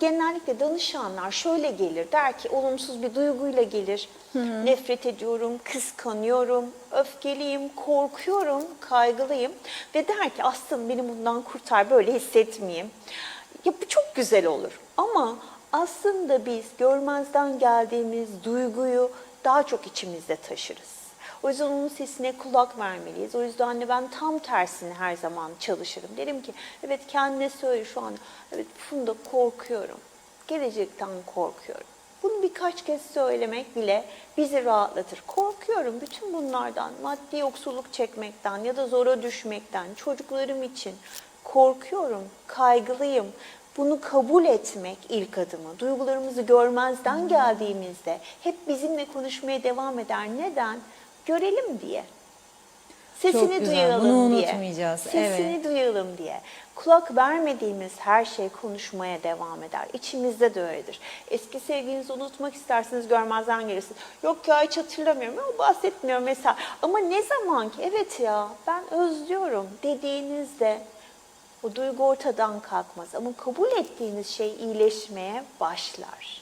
Genellikle danışanlar şöyle gelir der ki olumsuz bir duyguyla gelir. Nefret ediyorum, kıskanıyorum, öfkeliyim, korkuyorum, kaygılıyım ve der ki aslında beni bundan kurtar böyle hissetmeyeyim. Ya bu çok güzel olur ama aslında biz görmezden geldiğimiz duyguyu daha çok içimizde taşırız. O yüzden onun sesine kulak vermeliyiz. O yüzden de ben tam tersini her zaman çalışırım. Derim ki evet kendine söyle şu an. Evet Funda korkuyorum. Gelecekten korkuyorum. Bunu birkaç kez söylemek bile bizi rahatlatır. Korkuyorum bütün bunlardan, maddi yoksulluk çekmekten ya da zora düşmekten, çocuklarım için korkuyorum, kaygılıyım. Bunu kabul etmek ilk adımı. Duygularımızı görmezden geldiğimizde hep bizimle konuşmaya devam eder. Neden? Görelim diye. Sesini güzel. duyalım Bunu diye. unutmayacağız. Sesini Evet. duyalım diye. Kulak vermediğimiz her şey konuşmaya devam eder. İçimizde de öyledir. Eski sevgilinizi unutmak isterseniz görmezden gelirsiniz. Yok ya hiç hatırlamıyorum ama bahsetmiyorum mesela. Ama ne zaman ki evet ya ben özlüyorum dediğinizde o duygu ortadan kalkmaz. Ama kabul ettiğiniz şey iyileşmeye başlar.